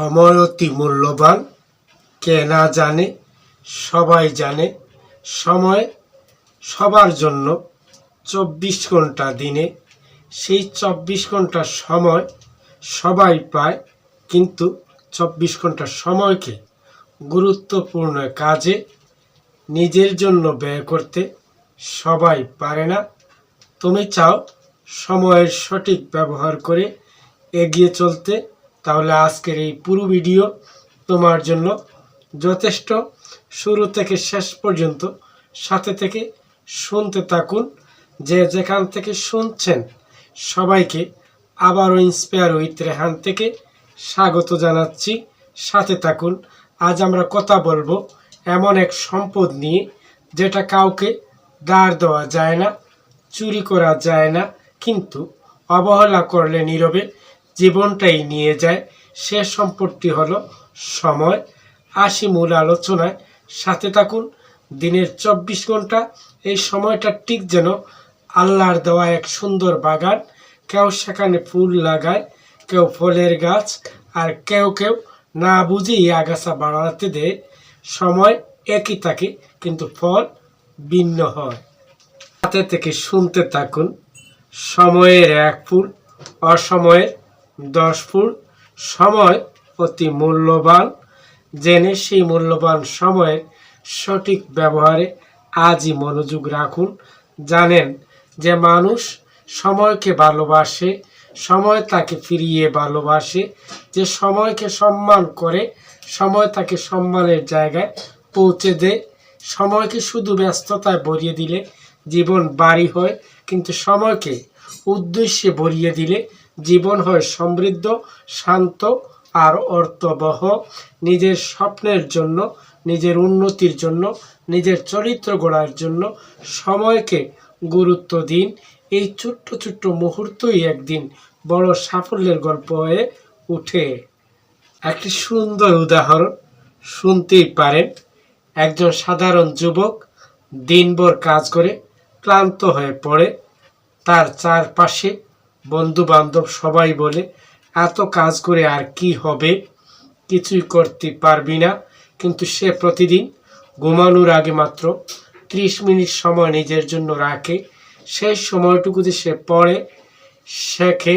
সময় অতি মূল্যবান, কে না জানে, সবাই জানে, সময় সবার জন্য চব্বিশ ঘণ্টা দিনে। সেই চব্বিশ ঘণ্টা সময় সবাই পায়, কিন্তু চব্বিশ ঘণ্টা সময়কে গুরুত্বপূর্ণ কাজে, নিজের জন্য ব্যয় করতে সবাই পারে না। তুমি চাও সময়ের সঠিক ব্যবহার করে এগিয়ে চলতে তাহলে আজকের এই পুরো ভিডিও তোমার জন্য যথেষ্ট শুরু থেকে শেষ পর্যন্ত সাথে থেকে শুনতে থাকুন, যে যেখান থেকে শুনছেন সবাইকে আবারও ইন্সপায়ার উইথ রেহান থেকে স্বাগত জানাচ্ছি। সাথে থাকুন, আজ আমরা কথা বলব এমন এক সম্পদ নিয়ে যেটা কাউকে দাঁড় দেওয়া যায় না, চুরি করা যায় না, কিন্তু অবহেলা করলে নীরবে জীবনটাই নিয়ে যায়। সে সম্পদটি হলো সময়। আসি মূল আলোচনায়। সাথে থাকুন, দিনের চব্বিশ ঘণ্টা। এই সময়টা ঠিক যেন আল্লাহর দেওয়া এক সুন্দর বাগান। কেউ সেখানে ফুল লাগায়, কেউ ফলের গাছ, আর কেউ কেউ না বুঝেই আগাছা বাড়াতে দেয়। সময় একই থাকে, কিন্তু ফল ভিন্ন হয়। হাতে থেকে শুনতে থাকুন, সময়ের এক ফুল, অসময়ের দশ ফুল সময় অতি মূল্যবান। জেনে সেই মূল্যবান সময়ের সঠিক ব্যবহারে আজই মনোযোগ রাখুন। জানেন যে মানুষ সময়কে ভালোবাসে, সময় তাকে ফিরিয়ে ভালোবাসে, যে সময়কে সম্মান করে, সময় তাকে সম্মানের জায়গায় পৌঁছে দেয়। সময়কে শুধু ব্যস্ততায় ভরিয়ে দিলে জীবন বাড়ি হয়, কিন্তু সময়কে উদ্দেশ্যে ভরিয়ে দিলে জীবন হয় সমৃদ্ধ, শান্ত আর অর্থবহ। নিজের স্বপ্নের জন্য, নিজের উন্নতির জন্য, নিজের চরিত্র গড়ার জন্য সময়কে গুরুত্ব দিন। এই ছোট্ট ছোট্ট মুহূর্তই একদিন বড় সাফল্যের গল্প হয়ে উঠে। একটি সুন্দর উদাহরণ শুনতেই পারেন। একজন সাধারণ যুবক দিনভর কাজ করে, ক্লান্ত হয়ে পড়ে। তার চারপাশে বন্ধু বান্ধব সবাই বলে, এত কাজ করে আর কি হবে? কিছুই করতে পারবি না। কিন্তু সে প্রতিদিন ঘুমানোর আগে মাত্র ত্রিশ মিনিট সময় নিজের জন্য রাখে। সেই সময়টুকুতে সে পড়ে, শেখে,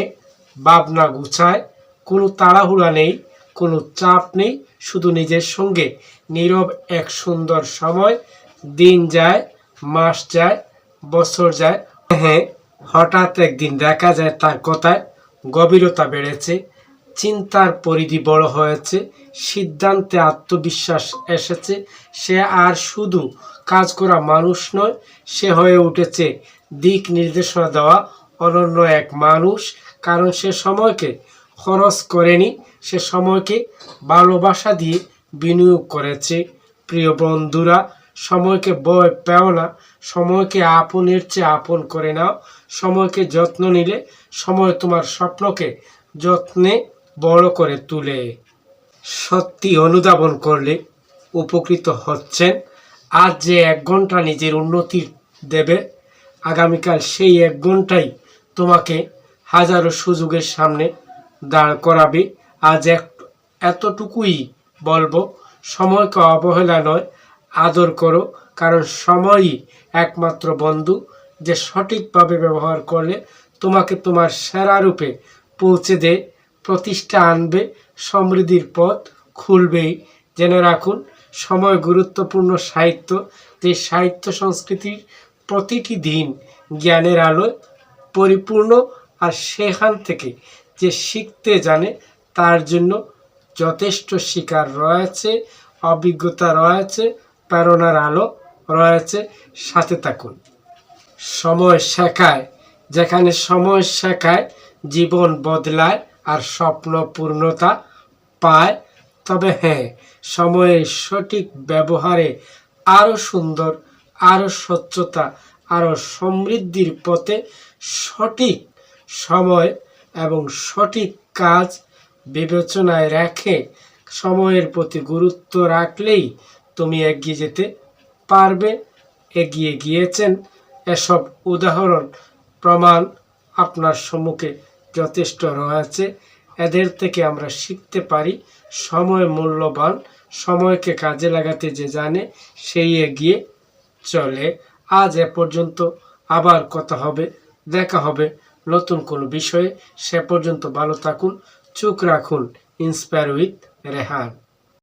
ভাবনা গুছায়। কোনো তাড়াহুড়া নেই, কোনো চাপ নেই, শুধু নিজের সঙ্গে নীরব এক সুন্দর সময়। দিন যায়, মাস যায়, বছর যায়। হ্যাঁ হঠাৎ একদিন দেখা যায় তার কথায় গভীরতা বেড়েছে, চিন্তার পরিধি বড় হয়েছে, সিদ্ধান্তে আত্মবিশ্বাস এসেছে, সে আর শুধু কাজ করা মানুষ নয়, সে হয়ে উঠেছে দিক নির্দেশনা দেওয়া অনন্য এক মানুষ, কারণ সে সময়কে খরচ করেনি, সে সময়কে ভালোবাসা দিয়ে বিনিয়োগ করেছে। প্রিয় বন্ধুরা সময়কে বয় পেও না, সময়কে আপনের চেয়ে আপন করে নাও, সময়কে যত্ন নিলে সময় তোমার স্বপ্নকে যত্নে বড় করে তুলে। সত্যি অনুধাবন করলে উপকৃত হচ্ছেন। আজ যে এক ঘণ্টা নিজের উন্নতি দেবে, আগামীকাল সেই এক ঘন্টাই তোমাকে হাজারো সুযোগের সামনে দাঁড় করাবে। আজ এক, এতটুকুই বলব, সময়কে অবহেলা নয় আদর করো। কারণ সময়ই একমাত্র বন্ধু যে সঠিকভাবে ব্যবহার করলে তোমাকে তোমার সেরা রূপে পৌঁছে দেয়, প্রতিষ্ঠা আনবে, সমৃদ্ধির পথ খুলবেই। জেনে রাখুন, সময় গুরুত্বপূর্ণ সাহিত্য। যে সাহিত্য সংস্কৃতির প্রতিটি দিন জ্ঞানের আলোয় পরিপূর্ণ আর সেখান থেকে যে শিখতে জানে তার জন্য যথেষ্ট শিকার রয়েছে, অভিজ্ঞতা রয়েছে প্রেরণার আলো রয়েছে, সাথে থাকুন। সময় শেখায়। যেখানে সময় শেখায়, জীবন বদলায় আর স্বপ্ন পূর্ণতা পায়। তবে হ্যাঁ সময়ের সঠিক ব্যবহারে আরও সুন্দর আরও স্বচ্ছতা আরও সমৃদ্ধির পথে সঠিক সময় এবং সঠিক কাজ বিবেচনায় রেখে সময়ের প্রতি গুরুত্ব রাখলেই তুমি এগিয়ে যেতে পারবে। এগিয়ে গিয়েছেন এসব উদাহরণ। প্রমাণ আপনার সম্মুখে যথেষ্ট রয়েছে। এদের থেকে আমরা শিখতে পারি সময় মূল্যবান, সময়কে কাজে লাগাতে যে জানে সেই এগিয়ে চলে। আজ এ পর্যন্ত আবার কথা হবে, দেখা হবে নতুন কোনো বিষয়ে। সে পর্যন্ত ভালো থাকুন, চোখ রাখুন ইন্সপায়ার উইথ রেহান